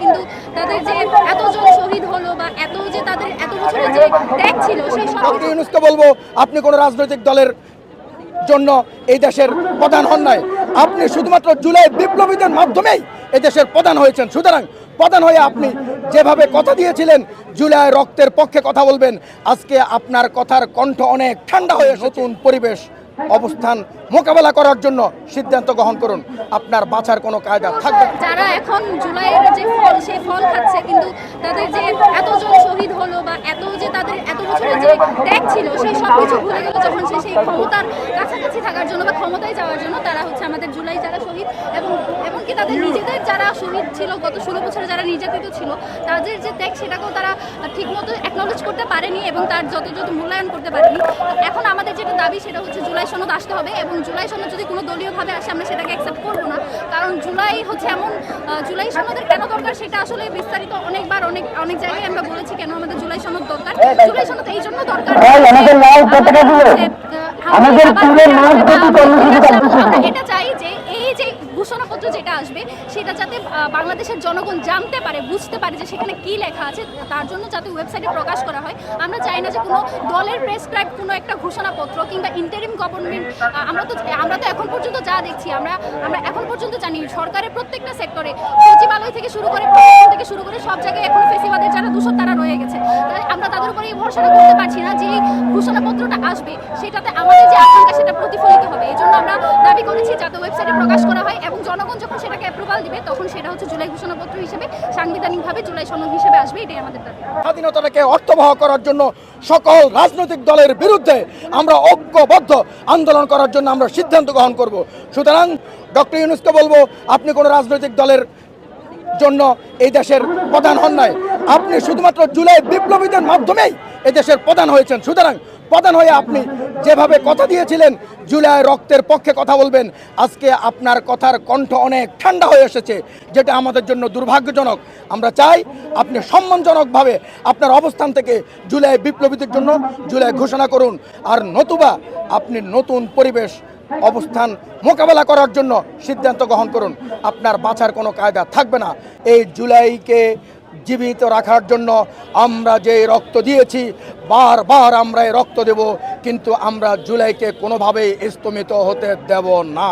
কিন্তু তাদের যে এতজন শহীদ হলো বা এত যে তাদের এত বছরের যে ত্যাগ ছিল সেই সব ইউনুসকে বলব আপনি কোনো রাজনৈতিক দলের জন্য এই দেশের প্রধান হন নাই। আপনি শুধুমাত্র জুলাই বিপ্লবীদের মাধ্যমেই এই দেশের প্রধান হয়েছেন। সুতরাং প্রধান হয়ে আপনি যেভাবে কথা দিয়েছিলেন জুলাই রক্তের পক্ষে কথা বলবেন আজকে আপনার কথার কণ্ঠ অনেক ঠান্ডা হয়ে নতুন পরিবেশ অবস্থান মোকাবেলা করার জন্য সিদ্ধান্ত গ্রহণ করুন আপনার বাঁচার কোনো কায়দা থাকবে। যারা এখন জুলাইয়ের যে ফল, সেই ফল খাচ্ছে, কিন্তু তাদের যে এতজন শহীদ হলো বা এত যে তাদের এত বছরের যে ত্যাগ ছিল সেই সব কিছু ভুলে গেল যখন সে সেই ক্ষমতার কাছাকাছি থাকার জন্য বা ক্ষমতায় যাওয়ার জন্য তারা হচ্ছে আমাদের জুলাই যারা শহীদ এবং এমনকি তাদের নিজেদের যারা শহীদ ছিল গত ষোলো বছরে যারা নির্যাতিত ছিল তাদের যে ত্যাগ সেটাকেও তারা ঠিকমতো অ্যাকনোলেজ করতে পারেনি এবং তার যত যত মূল্যায়ন করতে পারেনি। এখন আমাদের যেটা দাবি সেটা হচ্ছে জুলাই সনদ আসতে হবে এবং জুলাই সনদ যদি কোনো দলীয়ভাবে আসে আমরা সেটাকে অ্যাকসেপ্ট করব না। কারণ জুলাই হচ্ছে এমন জুলাই সনদের কেন দরকার সেটা আসলে বিস্তারিত অনেকবার অনেক অনেক জায়গায় আমরা বলেছি কেন আমাদের জুলাই সনদ দরকার। জুলাই সনদ এই জন্য দরকার আমাদের লাল কর্মসূচি এটা চাই যে ঘোষণাপত্র যেটা আসবে, সেটা যাতে বাংলাদেশের জনগণ জানতে পারে, বুঝতে পারে যে সেখানে কি লেখা আছে, তার জন্য যাতে ওয়েবসাইটে প্রকাশ করা হয়। আমরা চাই না যে কোনো দলের প্রেসক্রাইব কোনো একটা ঘোষণাপত্র কিংবা ইন্টারিম গভর্নমেন্ট আমরা তো আমরা তো এখন পর্যন্ত যা দেখছি, আমরা আমরা এখন পর্যন্ত জানি সরকারের প্রত্যেকটা সেক্টরে সচিবালয় থেকে শুরু করে থেকে শুরু করে সব জায়গায় এখন ফেসিবাদের যারা দূষণ তারা রয়ে গেছে। আমরা তাদের উপরে এই ভরসাটা করতে পারছি না যে এই ঘোষণাপত্রটা আসবে, সেটাতে আমাদের যে আকাঙ্ক্ষা, সেটা প্রতিফলিত হবে। এই জন্য আমরা দাবি করেছি যাতে ওয়েবসাইটে প্রকাশ করা হয় এবং জনগণ যখন সেটাকে অ্যাপ্রুভাল দিবে, তখন সেটা হচ্ছে জুলাই ঘোষণাপত্র হিসেবে, সাংবিধানিকভাবে জুলাই সনদ হিসেবে আসবে, এটাই আমাদের দাবি। স্বাধীনতাটাকে অর্থবহ করার জন্য সকল রাজনৈতিক দলের বিরুদ্ধে আমরা ঐক্যবদ্ধ আন্দোলন করার জন্য আমরা সিদ্ধান্ত গ্রহণ করব। সুতরাং ডক্টর ইউনুসকে বলব, আপনি কোনো রাজনৈতিক দলের জন্য এই দেশের প্রধান হন নাই। আপনি শুধুমাত্র জুলাই বিপ্লবীদের মাধ্যমেই এই দেশের প্রধান হয়েছেন। সুতরাং প্রধান হয়ে আপনি যেভাবে কথা দিয়েছিলেন, জুলাই রক্তের পক্ষে কথা বলবেন, আজকে আপনার কথার কণ্ঠ অনেক ঠান্ডা হয়ে এসেছে, যেটা আমাদের জন্য দুর্ভাগ্যজনক। আমরা চাই আপনি সম্মানজনকভাবে আপনার অবস্থান থেকে জুলাই বিপ্লবীদের জন্য জুলাই ঘোষণা করুন। আর নতুবা আপনি নতুন পরিবেশ অবস্থান মোকাবেলা করার জন্য সিদ্ধান্ত গ্রহণ করুন। আপনার বাঁচার কোনো কায়দা থাকবে না। এই জুলাইকে জীবিত রাখার জন্য আমরা যে রক্ত দিয়েছি, বারবার আমরা এই রক্ত দেব, কিন্তু আমরা জুলাইকে কোনোভাবেই স্তমিত হতে দেব না।